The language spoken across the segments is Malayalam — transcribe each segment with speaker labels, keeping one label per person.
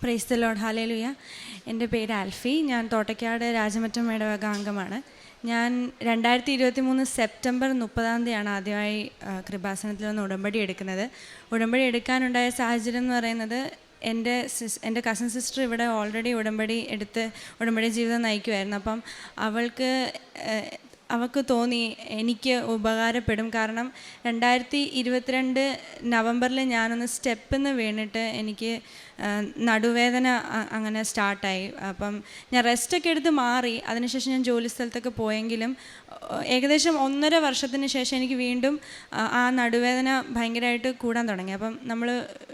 Speaker 1: പ്രൈസ് ദ ലോഡ് ഹാലേലുയ എന്റെ പേര് ആൽഫി ഞാൻ തോട്ടയ്ക്കാട് രാജമറ്റം മേടവക അംഗമാണ് ഞാൻ രണ്ടായിരത്തി ഇരുപത്തി മൂന്ന് സെപ്റ്റംബർ മുപ്പതാം തീയതിയാണ് ആദ്യമായി കൃപാസനത്തിൽ നിന്ന് ഉടമ്പടി എടുക്കുന്നത്. ഉടമ്പടി എടുക്കാനുണ്ടായ സാഹചര്യം എന്ന് പറയുന്നത് എന്റെ സിസ് എന്റെ കസിൻ സിസ്റ്റർ ഇവിടെ ഓൾറെഡി ഉടമ്പടി എടുത്ത് ഉടമ്പടി ജീവിതം നയിക്കുമായിരുന്നു അപ്പം അവൾക്ക് അവൾക്ക് തോന്നി എനിക്ക് ഉപകാരപ്പെടും. കാരണം രണ്ടായിരത്തി ഇരുപത്തിരണ്ട് നവംബറിൽ ഞാനൊന്ന് സ്റ്റെപ്പിൽ നിന്ന് വീണിട്ട് എനിക്ക് നടുവേദന അങ്ങനെ സ്റ്റാർട്ടായി. അപ്പം ഞാൻ റെസ്റ്റൊക്കെ എടുത്ത് മാറി. അതിനുശേഷം ഞാൻ ജോലി സ്ഥലത്തൊക്കെ പോയെങ്കിലും ഏകദേശം ഒന്നര വർഷത്തിന് ശേഷം എനിക്ക് വീണ്ടും ആ നടുവേദന ഭയങ്കരമായിട്ട് കൂടാൻ തുടങ്ങി. അപ്പം നമ്മൾ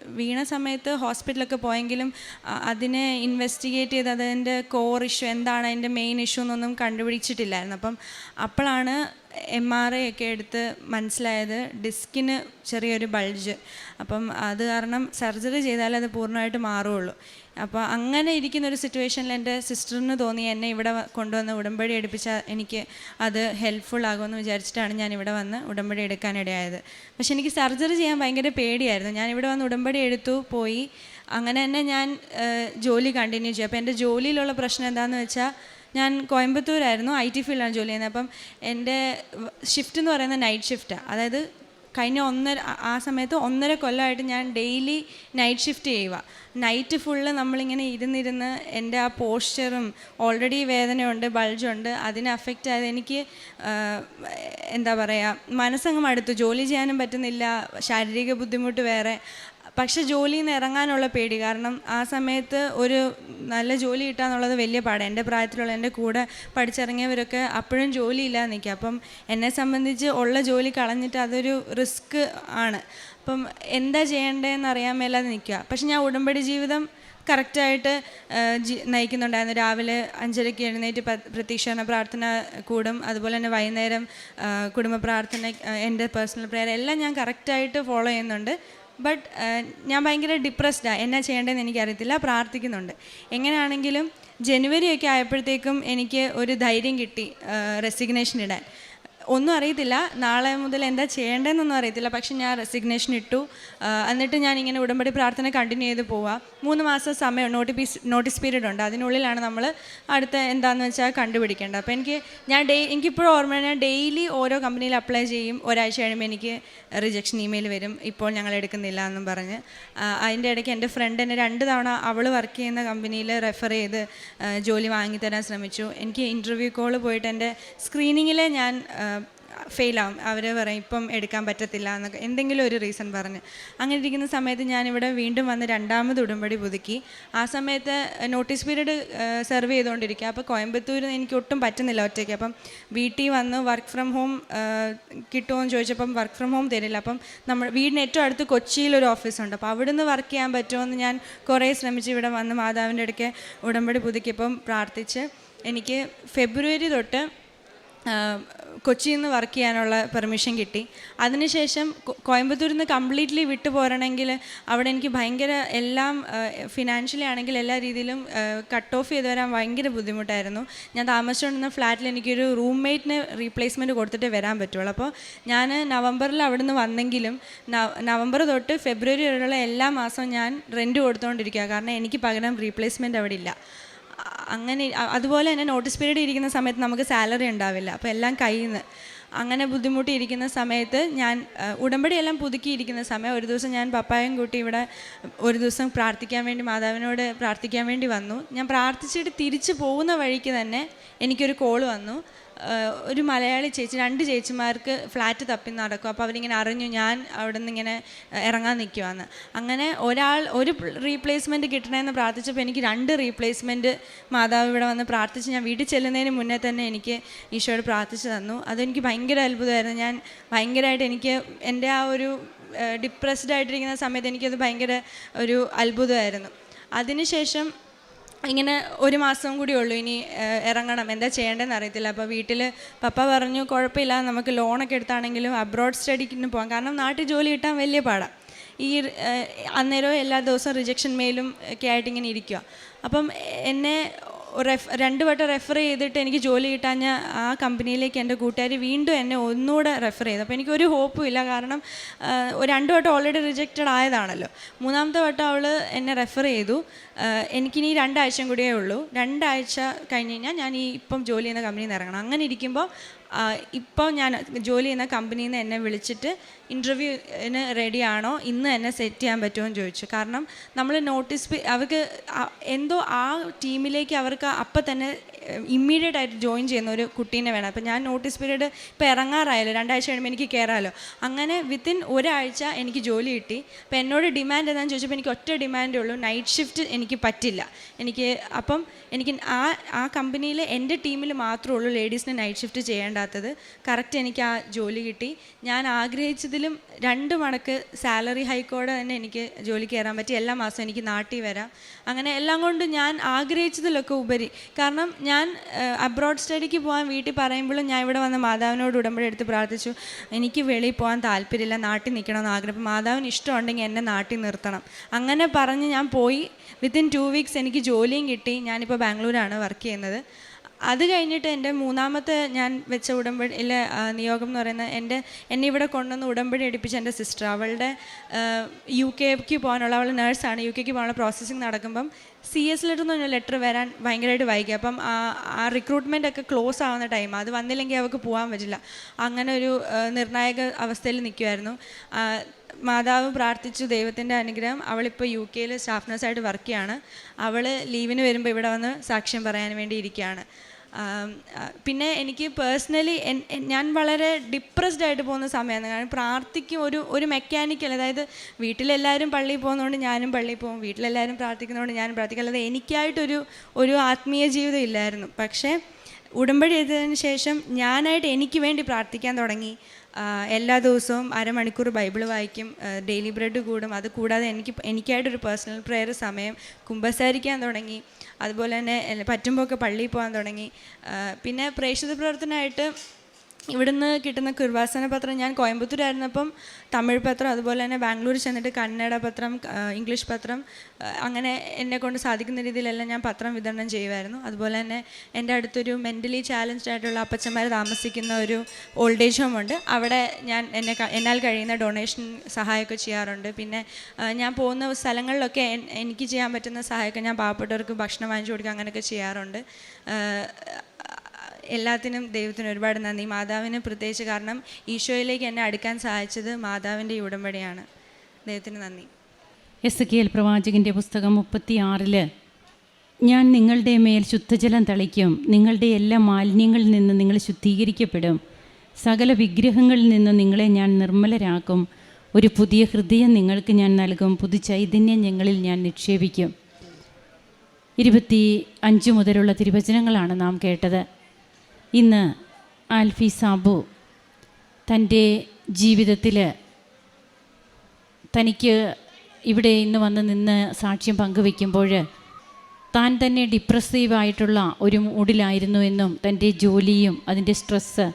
Speaker 1: വീണ സമയത്ത് ഹോസ്പിറ്റലൊക്കെ പോയെങ്കിലും അതിനെ ഇൻവെസ്റ്റിഗേറ്റ് ചെയ്ത് അതിന്റെ കോർ ഇഷ്യൂ എന്താണ് അതിന്റെ മെയിൻ ഇഷ്യൂ എന്നൊന്നും കണ്ടുപിടിച്ചിട്ടില്ലായിരുന്നു. അപ്പം അപ്പോഴാണ് എം ആർ ഐ ഒക്കെ എടുത്ത് മനസ്സിലായത് ഡിസ്കിന് ചെറിയൊരു ബൾജ്. അപ്പം അത് കാരണം സർജറി ചെയ്താലേ അത് പൂർണമായിട്ട് മാറുള്ളൂ അപ്പോൾ അങ്ങനെ ഇരിക്കുന്ന ഒരു സിറ്റുവേഷനിൽ എന്റെ സിസ്റ്ററിന് തോന്നി എന്നെ ഇവിടെ കൊണ്ടുവന്ന് ഉടമ്പടി എടുപ്പിച്ചാൽ എനിക്ക് അത് ഹെൽപ്ഫുൾ ആകുമെന്ന് വിചാരിച്ചിട്ടാണ് ഞാൻ ഇവിടെ വന്ന് ഉടമ്പടി എടുക്കാനിടയായത് പക്ഷെ എനിക്ക് സർജറി ചെയ്യാൻ ഭയങ്കര പേടിയായിരുന്നു. ഞാൻ ഇവിടെ വന്ന് ഉടമ്പടി എടുത്തു പോയി. അങ്ങനെ തന്നെ ഞാൻ ജോലി കണ്ടിന്യൂ ചെയ്യും അപ്പോൾ എന്റെ ജോലിയിലുള്ള പ്രശ്നം എന്താണെന്ന് വെച്ചാൽ ഞാൻ കോയമ്പത്തൂരായിരുന്നു ഐ ടി ഫീൽഡാണ് ജോലി ചെയ്യുന്നത്. അപ്പം എന്റെ ഷിഫ്റ്റ് എന്ന് പറയുന്നത് നൈറ്റ് ഷിഫ്റ്റാണ് അതായത് കഴിഞ്ഞ ഒന്നര ആ- സമയത്ത് ഒന്നര കൊല്ലമായിട്ട് ഞാൻ ഡെയിലി നൈറ്റ് ഷിഫ്റ്റ് ചെയ്യുക നൈറ്റ് ഫുള്ള് നമ്മളിങ്ങനെ ഇരുന്നിരുന്ന് എന്റെ ആ പോസ്റ്ററും ഓൾറെഡി വേദനയുണ്ട് ബൾജുണ്ട് അതിനെ അഫക്റ്റ് ആയത് എനിക്ക് എന്താ പറയുക മനസ്സങ്ങ് മടുത്തു. ജോലി ചെയ്യാനും പറ്റുന്നില്ല ശാരീരിക ബുദ്ധിമുട്ട് വേറെ. പക്ഷെ ജോലിയിൽ നിന്ന് ഇറങ്ങാനുള്ള പേടി. കാരണം ആ സമയത്ത് ഒരു നല്ല ജോലി കിട്ടുക എന്നുള്ളത് വലിയ പാടാണ് എന്റെ പ്രായത്തിലുള്ള എന്റെ കൂടെ പഠിച്ചിറങ്ങിയവരൊക്കെ അപ്പോഴും ജോലിയില്ലാതെ നിൽക്കുക. അപ്പം എന്നെ സംബന്ധിച്ച് ഉള്ള ജോലി കളഞ്ഞിട്ട് അതൊരു റിസ്ക് ആണ്. അപ്പം എന്താ ചെയ്യേണ്ടതെന്ന് അറിയാൻ മേലാതെ നിൽക്കുക. പക്ഷെ ഞാൻ ഉടമ്പടി ജീവിതം കറക്റ്റായിട്ട് നയിക്കുന്നുണ്ടായിരുന്നു. രാവിലെ അഞ്ചരയ്ക്ക് എഴുന്നേറ്റ് പ്രതീക്ഷണ പ്രാർത്ഥന കൂടും. അതുപോലെ തന്നെ വൈകുന്നേരം കുടുംബ പ്രാർത്ഥന എന്റെ പേഴ്സണൽ പ്രെയർ എല്ലാം ഞാൻ കറക്റ്റായിട്ട് ഫോളോ ചെയ്യുന്നുണ്ട്. ബട്ട് ഞാൻ ഭയങ്കര ഡിപ്രസ്ഡാണ് എന്നാ ചെയ്യേണ്ടതെന്ന് എനിക്കറിയത്തില്ല. പ്രാർത്ഥിക്കുന്നുണ്ട്. എങ്ങനെയാണെങ്കിലും ജനുവരി ഒക്കെ ആയപ്പോഴത്തേക്കും എനിക്ക് ഒരു ധൈര്യം കിട്ടി റെസിഗ്നേഷൻ ഇടാൻ. ഒന്നും അറിയത്തില്ല. നാളെ മുതൽ എന്താ ചെയ്യേണ്ടതെന്നൊന്നും അറിയത്തില്ല. പക്ഷെ ഞാൻ റെസിഗ്നേഷൻ ഇട്ടു. എന്നിട്ട് ഞാൻ ഇങ്ങനെ ഉടമ്പടി പ്രാർത്ഥന കണ്ടിന്യൂ ചെയ്ത് പോവാം. മൂന്ന് മാസം സമയം നോട്ടിഫീസ് നോട്ടീസ് പീരീഡ് ഉണ്ട്. അതിനുള്ളിലാണ് നമ്മൾ അടുത്ത എന്താണെന്ന് വെച്ചാൽ കണ്ടുപിടിക്കേണ്ടത്. അപ്പോൾ എനിക്ക് ഞാൻ ഡേ എനിക്കിപ്പോഴും ഓർമ്മ ഞാൻ ഡെയിലി ഓരോ കമ്പനിയിൽ അപ്ലൈ ചെയ്യും. ഒരാഴ്ച കഴിയുമ്പോൾ എനിക്ക് റിജക്ഷൻ ഇമെയിൽ വരും. ഇപ്പോൾ ഞങ്ങൾ എടുക്കുന്നില്ല എന്നും പറഞ്ഞ്. അതിന്റെ ഇടയ്ക്ക് എന്റെ ഫ്രണ്ട് എന്നെ രണ്ട് തവണ അവൾ വർക്ക് ചെയ്യുന്ന കമ്പനിയിൽ റെഫർ ചെയ്ത് ജോലി വാങ്ങിത്തരാൻ ശ്രമിച്ചു. എനിക്ക് ഇന്റർവ്യൂ കോൾ പോയിട്ട് എന്റെ സ്ക്രീനിങ്ങിലെ ഞാൻ ഫെയിലാവും അവർ പറയും ഇപ്പം എടുക്കാൻ പറ്റത്തില്ല എന്നൊക്കെ. എന്തെങ്കിലും ഒരു റീസൺ പറഞ്ഞ്. അങ്ങനെ ഇരിക്കുന്ന സമയത്ത് ഞാനിവിടെ വീണ്ടും വന്ന് രണ്ടാമത് ഉടമ്പടി പുതുക്കി. ആ സമയത്ത് നോട്ടീസ് പീരീഡ് സെർവ് ചെയ്തുകൊണ്ടിരിക്കുക അപ്പോൾ കോയമ്പത്തൂർ എനിക്ക് ഒട്ടും പറ്റുന്നില്ല ഒറ്റയ്ക്ക്. അപ്പം വീട്ടിൽ വന്ന് വർക്ക് ഫ്രം ഹോം കിട്ടുമോ എന്ന് ചോദിച്ചപ്പം വർക്ക് ഫ്രം ഹോം തരില്ല. അപ്പം നമ്മൾ വീടിന് ഏറ്റവും അടുത്ത് കൊച്ചിയിലൊരു ഓഫീസുണ്ട് അപ്പോൾ അവിടുന്ന് വർക്ക് ചെയ്യാൻ പറ്റുമോ ഞാൻ കുറേ ശ്രമിച്ച് ഇവിടെ വന്ന് മാതാവിന്റെ അടുക്കെ ഉടമ്പടി പുതുക്കിയപ്പം പ്രാർത്ഥിച്ച് എനിക്ക് ഫെബ്രുവരി തൊട്ട് കൊച്ചിയിൽ നിന്ന് വർക്ക് ചെയ്യാനുള്ള പെർമിഷൻ കിട്ടി. അതിനുശേഷം കോയമ്പത്തൂരിൽ നിന്ന് കംപ്ലീറ്റ്ലി വിട്ടു പോരണമെങ്കിൽ അവിടെ എനിക്ക് ഭയങ്കര എല്ലാം ഫിനാൻഷ്യലി ആണെങ്കിൽ എല്ലാ രീതിയിലും കട്ട് ഓഫ് ചെയ്ത് വരാൻ ഭയങ്കര ബുദ്ധിമുട്ടായിരുന്നു. ഞാൻ താമസിച്ചുകൊണ്ടിരുന്ന ഫ്ലാറ്റിൽ എനിക്കൊരു റൂംമേറ്റിന് റീപ്ലേസ്മെന്റ് കൊടുത്തിട്ട് വരാൻ പറ്റുള്ളൂ. അപ്പോൾ ഞാൻ നവംബറിൽ അവിടുന്ന് വന്നെങ്കിലും നവ- നവംബർ തൊട്ട് ഫെബ്രുവരി വരെയുള്ള എല്ലാ മാസവും ഞാൻ റെന്റ് കൊടുത്തുകൊണ്ടിരിക്കുക കാരണം എനിക്ക് പകരം റീപ്ലേസ്മെന്റ് അവിടെ ഇല്ല. അങ്ങനെ അതുപോലെ തന്നെ നോട്ടീസ് പീരീഡ് ഇരിക്കുന്ന സമയത്ത് നമുക്ക് സാലറി ഉണ്ടാവില്ല. അപ്പോൾ എല്ലാം കയ്യിൽ അങ്ങനെ ബുദ്ധിമുട്ടിയിരിക്കുന്ന സമയത്ത് ഞാൻ ഉടമ്പടിയെല്ലാം പുതുക്കിയിരിക്കുന്ന സമയം ഒരു ദിവസം ഞാൻ പപ്പായും കൂട്ടി ഇവിടെ ഒരു ദിവസം പ്രാർത്ഥിക്കാൻ വേണ്ടി മാതാവിനോട് പ്രാർത്ഥിക്കാൻ വേണ്ടി വന്നു. ഞാൻ പ്രാർത്ഥിച്ചിട്ട് തിരിച്ചു പോകുന്ന വഴിക്ക് തന്നെ എനിക്കൊരു കോൾ വന്നു. ഒരു മലയാളി ചേച്ചി രണ്ട് ചേച്ചിമാർക്ക് ഫ്ലാറ്റ് തപ്പി നടക്കും. അപ്പോൾ അവരിങ്ങനെ അറിഞ്ഞു ഞാൻ അവിടെ നിന്ന് ഇങ്ങനെ ഇറങ്ങാൻ നിൽക്കുവാന്ന് അങ്ങനെ ഒരാൾ ഒരു റീപ്ലേസ്മെന്റ് കിട്ടണമെന്ന് പ്രാർത്ഥിച്ചപ്പോൾ എനിക്ക് രണ്ട് റീപ്ലേസ്മെന്റ് മാതാവ് ഇവിടെ വന്ന് പ്രാർത്ഥിച്ച് ഞാൻ വീട്ടിൽ ചെല്ലുന്നതിന് മുന്നേ തന്നെ എനിക്ക് ഈശോയോട് പ്രാർത്ഥിച്ചു തന്നു. അതെനിക്ക് ഭയങ്കര അത്ഭുതമായിരുന്നു. ഞാൻ ഭയങ്കരമായിട്ട് എനിക്ക് എന്റെ ആ ഒരു ഡിപ്രസ്ഡ് ആയിട്ടിരിക്കുന്ന സമയത്ത് എനിക്കത് ഭയങ്കര ഒരു അത്ഭുതമായിരുന്നു. അതിനുശേഷം ഇങ്ങനെ ഒരു മാസം കൂടി ഉള്ളൂ ഇനി ഇറങ്ങണം. എന്താ ചെയ്യേണ്ടതെന്ന് അറിയത്തില്ല. അപ്പോൾ വീട്ടിൽ പപ്പ പറഞ്ഞു കുഴപ്പമില്ല നമുക്ക് ലോണൊക്കെ എടുത്താണെങ്കിലും അബ്രോഡ് സ്റ്റഡിക്കിന് പോകാം. കാരണം നാട്ടിൽ ജോലി കിട്ടാൻ വലിയ പാടാണ് ഈ അന്നേരം എല്ലാ ദിവസവും റിജക്ഷൻ മെയിലും ഒക്കെ ആയിട്ട് ഇങ്ങനെ ഇരിക്കുക അപ്പം എന്നെ റെഫ് രണ്ട് വട്ടം റെഫർ ചെയ്തിട്ട് എനിക്ക് ജോലി കിട്ടാൻ ഞാൻ ആ കമ്പനിയിലേക്ക് എന്റെ കൂട്ടുകാർ വീണ്ടും എന്നെ ഒന്നുകൂടെ റെഫർ ചെയ്തു. അപ്പോൾ എനിക്കൊരു ഹോപ്പും ഇല്ല. കാരണം രണ്ട് വട്ടം ഓൾറെഡി റിജക്റ്റഡ് ആയതാണല്ലോ. മൂന്നാമത്തെ വട്ടം അവൾ എന്നെ റെഫർ ചെയ്തു. എനിക്കിനി രണ്ടാഴ്ചയും കൂടിയേ ഉള്ളൂ. രണ്ടാഴ്ച കഴിഞ്ഞ് കഴിഞ്ഞാൽ ഞാൻ ഈ ഇപ്പം ജോലി ചെയ്യുന്ന കമ്പനിയിൽ നിന്ന് ഇറങ്ങണം. അങ്ങനെ ഇരിക്കുമ്പോൾ ഇപ്പോൾ ഞാൻ ജോലി ചെയ്യുന്ന കമ്പനിയിൽ നിന്ന് എന്നെ വിളിച്ചിട്ട് ഇന്റർവ്യൂവിന് റെഡിയാണോ? ഇന്ന് എന്നെ സെറ്റ് ചെയ്യാൻ പറ്റുമോ എന്ന് ചോദിച്ചു. കാരണം നമ്മൾ നോട്ടീസ് അവർക്ക് എന്തോ ആ ടീമിലേക്ക് അവർക്ക് അപ്പം തന്നെ ഇമ്മീഡിയറ്റ് ആയിട്ട് ജോയിൻ ചെയ്യുന്ന ഒരു കുട്ടീനെ വേണം. അപ്പം ഞാൻ നോട്ടീസ് പീരീഡ് ഇപ്പോൾ ഇറങ്ങാറായല്ലോ. രണ്ടാഴ്ച കഴിയുമ്പോൾ എനിക്ക് കയറാമല്ലോ അങ്ങനെ വിത്തിൻ ഒരാഴ്ച എനിക്ക് ജോലി കിട്ടി. അപ്പോൾ എന്നോട് ഡിമാൻഡ് എന്താണെന്ന് ചോദിച്ചപ്പോൾ എനിക്ക് ഒറ്റ ഡിമാൻഡേ ഉള്ളൂ. നൈറ്റ് ഷിഫ്റ്റ് എനിക്ക് പറ്റില്ല. എനിക്ക് അപ്പം എനിക്ക് ആ ആ കമ്പനിയിൽ എന്റെ ടീമിൽ മാത്രമേ ഉള്ളൂ ലേഡീസിന് നൈറ്റ് ഷിഫ്റ്റ് ചെയ്യേണ്ടാത്തത്. കറക്റ്റ് എനിക്ക് ആ ജോലി കിട്ടി. ഞാൻ ആഗ്രഹിച്ചതിലും രണ്ട് മടക്ക് സാലറി ഹൈക്കോടെ തന്നെ എനിക്ക് ജോലി കയറാൻ പറ്റി. എല്ലാ മാസവും എനിക്ക് നാട്ടിൽ വരാം. അങ്ങനെ എല്ലാം കൊണ്ടും ഞാൻ ആഗ്രഹിച്ചതിലൊക്കെ ഉപരി. കാരണം ഞാൻ അബ്രോഡ് സ്റ്റഡിക്ക് പോകാൻ വീട്ടിൽ പറയുമ്പോഴും ഞാൻ ഇവിടെ വന്ന മാതാവിനോട് ഉടമ്പടി എടുത്ത് പ്രാർത്ഥിച്ചു. എനിക്ക് വെളിയിൽ പോകാൻ താല്പര്യമില്ല നാട്ടിൽ നിൽക്കണമെന്ന് ആഗ്രഹം. മാതാവിന് ഇഷ്ടമുണ്ടെങ്കിൽ എന്നെ നാട്ടിൽ നിർത്തണം. അങ്ങനെ പറഞ്ഞ് ഞാൻ പോയി. വിത്തിൻ ടു വീക്സ് എനിക്ക് ജോലിയും കിട്ടി. ഞാനിപ്പോൾ ബാംഗ്ലൂരാണ് വർക്ക് ചെയ്യുന്നത്. അത് കഴിഞ്ഞിട്ട് എന്റെ മൂന്നാമത്തെ ഞാൻ വെച്ച ഉടമ്പടി ഇല്ല നിയോഗം എന്ന് പറയുന്നത് എന്റെ എന്നെ ഇവിടെ കൊണ്ടുവന്ന് ഉടമ്പടി എടുപ്പിച്ച എന്റെ സിസ്റ്റർ അവളുടെ യു കെക്ക് പോകാനുള്ള അവൾ നേഴ്സാണ് യു കെക്ക് പോകാനുള്ള പ്രോസസ്സിങ് നടക്കുമ്പം സി എസ് ലെറ്റർ എന്ന് പറഞ്ഞ ലെറ്റർ വരാൻ ഭയങ്കരമായിട്ട് വൈകി അപ്പം ആ റിക്രൂട്ട്മെന്റ് ഒക്കെ ക്ലോസ് ആവുന്ന ടൈം അത് വന്നില്ലെങ്കിൽ അവൾക്ക് പോകാൻ പറ്റില്ല. അങ്ങനെ ഒരു നിർണായക അവസ്ഥയിൽ നിൽക്കുമായിരുന്നു മാതാവ് പ്രാർത്ഥിച്ചു ദൈവത്തിന്റെ അനുഗ്രഹം. അവളിപ്പോൾ യു കെയിൽ സ്റ്റാഫ് നഴ്സായിട്ട് വർക്ക് ചെയ്യാണ്. അവൾ ലീവിന് വരുമ്പോൾ ഇവിടെ വന്ന് സാക്ഷ്യം പറയാൻ വേണ്ടി ഇരിക്കുകയാണ്. പിന്നെ എനിക്ക് പേഴ്സണലി ഞാൻ വളരെ ഡിപ്രസ്ഡ് ആയിട്ട് പോകുന്ന സമയമാണ്. കാരണം പ്രാർത്ഥിക്കും ഒരു ഒരു മെക്കാനിക്കൽ അതായത് വീട്ടിലെല്ലാവരും പള്ളിയിൽ പോകുന്നതുകൊണ്ട് ഞാനും പള്ളിയിൽ പോകും. വീട്ടിലെല്ലാവരും പ്രാർത്ഥിക്കുന്നതുകൊണ്ട് ഞാനും പ്രാർത്ഥിക്കും. അല്ലാതെ എനിക്കായിട്ടൊരു ഒരു ആത്മീയ ജീവിതം ഇല്ലായിരുന്നു. പക്ഷേ ഉടമ്പടി എഴുതിയതിന് ശേഷം ഞാനായിട്ട് എനിക്ക് വേണ്ടി പ്രാർത്ഥിക്കാൻ തുടങ്ങി. എല്ലാ ദിവസവും അരമണിക്കൂർ ബൈബിൾ വായിക്കും ഡെയിലി ബ്രെഡ് കൂടും. അത് കൂടാതെ എനിക്ക് എനിക്കായിട്ടൊരു പേഴ്സണൽ പ്രെയർ സമയം കുമ്പസാരിക്കാൻ തുടങ്ങി. അതുപോലെ തന്നെ പറ്റുമ്പോൾ ഒക്കെ പള്ളിയിൽ പോകാൻ തുടങ്ങി. പിന്നെ പ്രേക്ഷിത പ്രവർത്തനമായിട്ട് ഇവിടുന്ന് കിട്ടുന്ന കുർവാസന പത്രം ഞാൻ കോയമ്പത്തൂരായിരുന്നപ്പം തമിഴ് പത്രം അതുപോലെ തന്നെ ബാംഗ്ലൂർ ചെന്നിട്ട് കന്നഡ പത്രം ഇംഗ്ലീഷ് പത്രം അങ്ങനെ എന്നെ കൊണ്ട് സാധിക്കുന്ന രീതിയിലെല്ലാം ഞാൻ പത്രം വിതരണം ചെയ്യുമായിരുന്നു. അതുപോലെ തന്നെ എന്റെ അടുത്തൊരു മെന്റലി ചാലഞ്ച്ഡ് ആയിട്ടുള്ള അപ്പച്ചന്മാർ താമസിക്കുന്ന ഒരു ഓൾഡ് ഏജ് ഹോം ഉണ്ട്. അവിടെ ഞാൻ എന്നെ എന്നാൽ കഴിയുന്ന ഡൊണേഷൻ സഹായമൊക്കെ ചെയ്യാറുണ്ട്. പിന്നെ ഞാൻ പോകുന്ന സ്ഥലങ്ങളിലൊക്കെ എനിക്ക് ചെയ്യാൻ പറ്റുന്ന സഹായമൊക്കെ ഞാൻ പാവപ്പെട്ടവർക്ക് ഭക്ഷണം വാങ്ങിച്ചു കൊടുക്കുക അങ്ങനെയൊക്കെ ചെയ്യാറുണ്ട്. എല്ലാത്തിനും ദൈവത്തിന് ഒരുപാട് നന്ദി. മാതാവിന് പ്രത്യേകിച്ച് കാരണം ഈശോയിലേക്ക് എന്നെ അടുക്കാൻ സഹായിച്ചത് മാതാവിന്റെ ഉടമ്പടിയാണ്. ദൈവത്തിന് നന്ദി.
Speaker 2: എസ് കെ എൽ പ്രവാചകന്റെ പുസ്തകം മുപ്പത്തിയാറിൽ ഞാൻ നിങ്ങളുടെ മേൽ ശുദ്ധജലം തളിക്കും. നിങ്ങളുടെ എല്ലാ മാലിന്യങ്ങളിൽ നിന്ന് നിങ്ങൾ ശുദ്ധീകരിക്കപ്പെടും. സകല വിഗ്രഹങ്ങളിൽ നിന്ന് നിങ്ങളെ ഞാൻ നിർമ്മലരാക്കും. ഒരു പുതിയ ഹൃദയം നിങ്ങൾക്ക് ഞാൻ നൽകും. പുതു ചൈതന്യം ഞങ്ങളിൽ ഞാൻ നിക്ഷേപിക്കും. ഇരുപത്തി അഞ്ച് മുതലുള്ള തിരുവചനങ്ങളാണ് നാം കേട്ടത്. ഇന്ന് ആൽഫി സാബു തന്റെ ജീവിതത്തിൽ തനിക്ക് ഇവിടെ ഇന്ന് വന്ന് നിന്ന് സാക്ഷ്യം പങ്കുവെക്കുമ്പോൾ താൻ തന്നെ ഡിപ്രസീവായിട്ടുള്ള ഒരു മൂഡിലായിരുന്നു എന്നും തന്റെ ജോലിയും അതിന്റെ സ്ട്രെസ്സ്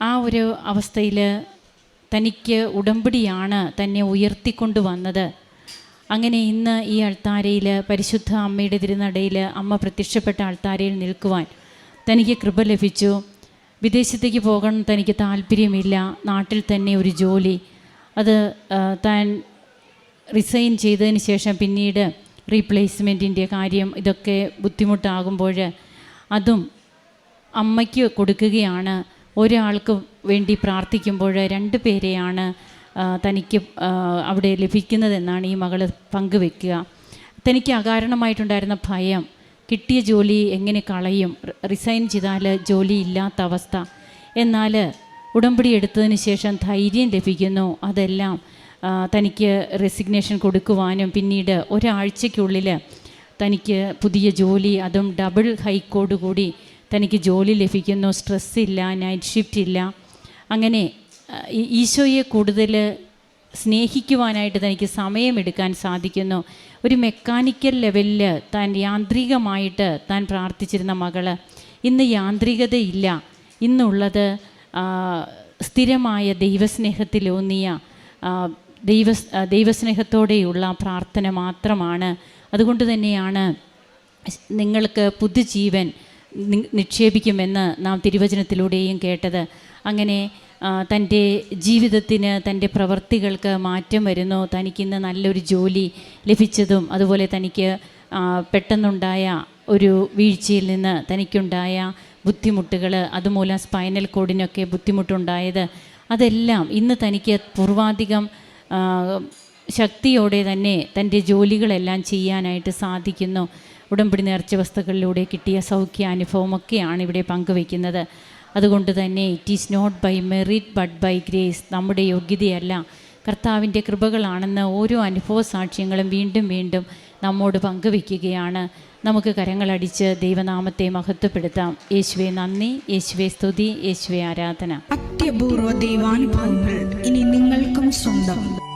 Speaker 2: ആ ഒരു അവസ്ഥയിൽ തനിക്ക് ഉടമ്പടിയാണ് തന്നെ ഉയർത്തിക്കൊണ്ടു വന്നത്. അങ്ങനെ ഇന്ന് ഈ അൾത്താരയിൽ പരിശുദ്ധ അമ്മയുടെ തിരുനടയിൽ അമ്മ പ്രത്യക്ഷപ്പെട്ട അൾത്താരയിൽ നിൽക്കുവാൻ തനിക്ക് കൃപ ലഭിച്ചു. വിദേശത്തേക്ക് പോകണം തനിക്ക് താല്പര്യമില്ല. നാട്ടിൽ തന്നെ ഒരു ജോലി. അത് താൻ റിസൈൻ ചെയ്തതിന് ശേഷം പിന്നീട് റീപ്ലേസ്മെന്റിന്റെ കാര്യം ഇതൊക്കെ ബുദ്ധിമുട്ടാകുമ്പോൾ അതും അമ്മയ്ക്ക് കൊടുക്കുകയാണ്. ഒരാൾക്ക് വേണ്ടി പ്രാർത്ഥിക്കുമ്പോൾ രണ്ട് പേരെയാണ് തനിക്ക് അവിടെ ലഭിക്കുന്നതെന്നാണ് ഈ മകൾ പങ്കുവെക്കുക. തനിക്ക് അകാരണമായിട്ടുണ്ടായിരുന്ന ഭയം കിട്ടിയ ജോലി എങ്ങനെ കളയും? റിസൈൻ ചെയ്താൽ ജോലി ഇല്ലാത്ത അവസ്ഥ. എന്നാൽ ഉടമ്പടി എടുത്തതിന് ശേഷം ധൈര്യം ലഭിക്കുന്നു. അതെല്ലാം തനിക്ക് റെസിഗ്നേഷൻ കൊടുക്കുവാനും പിന്നീട് ഒരാഴ്ചയ്ക്കുള്ളിൽ തനിക്ക് പുതിയ ജോലി അതും ഡബിൾ ഹൈക്കോട് കൂടി തനിക്ക് ജോലി ലഭിക്കുന്നു. സ്ട്രെസ് ഇല്ല നൈറ്റ് ഷിഫ്റ്റ് ഇല്ല. അങ്ങനെ ഈശോയെ കൂടുതൽ സ്നേഹിക്കുവാനായിട്ട് തനിക്ക് സമയമെടുക്കാൻ സാധിക്കുന്നു. ഒരു മെക്കാനിക്കൽ ലെവലിൽ താൻ യാന്ത്രികമായിട്ട് താൻ പ്രാർത്ഥിച്ചിരുന്ന മകൾ ഇന്ന് യാന്ത്രികതയില്ല. ഇന്നുള്ളത് സ്ഥിരമായ ദൈവസ്നേഹത്തിലൂന്നിയ ദൈവ ദൈവസ്നേഹത്തോടെയുള്ള പ്രാർത്ഥന മാത്രമാണ്. അതുകൊണ്ട് തന്നെയാണ് നിങ്ങൾക്ക് പുതുജീവൻ നിക്ഷേപിക്കുമെന്ന് നാം തിരുവചനത്തിലൂടെയും കേട്ടത്. അങ്ങനെ തന്റെ ജീവിതത്തിന് തന്റെ പ്രവർത്തികൾക്ക് മാറ്റം വരുന്നു. തനിക്കിന്ന് നല്ലൊരു ജോലി ലഭിച്ചതും അതുപോലെ തനിക്ക് പെട്ടെന്നുണ്ടായ ഒരു വീഴ്ചയിൽ നിന്ന് തനിക്കുണ്ടായ ബുദ്ധിമുട്ടുകൾ അതുമൂലം സ്പൈനൽ കോഡിനൊക്കെ ബുദ്ധിമുട്ടുണ്ടായത് അതെല്ലാം ഇന്ന് തനിക്ക് പൂർവാധികം ശക്തിയോടെ തന്നെ തന്റെ ജോലികളെല്ലാം ചെയ്യാനായിട്ട് സാധിക്കുന്നു. ഉടമ്പടി നേർച്ച വസ്തുക്കളിലൂടെ കിട്ടിയ സൗഖ്യ അനുഭവമൊക്കെയാണ് ഇവിടെ പങ്കുവയ്ക്കുന്നത്. അതുകൊണ്ട് തന്നെ it is not by merit but by grace നമ്മുടെ യോഗ്യതയല്ല. കർത്താവിന്റെ കൃപകളാണെന്ന് ഓരോ അനുഭവ സാക്ഷ്യങ്ങളും വീണ്ടും വീണ്ടും നമ്മോട് പങ്കുവെക്കുകയാണ്. നമുക്ക് കരങ്ങളടിച്ച് ദൈവനാമത്തെ മഹത്വപ്പെടുത്താം. യേശുവെ നന്ദി യേശുവെ സ്തുതി യേശുവെ ആരാധന.
Speaker 3: അത്യപൂർവ ദൈവാനുഭവങ്ങൾ ഇനി നിങ്ങൾക്കും സ്വന്തം.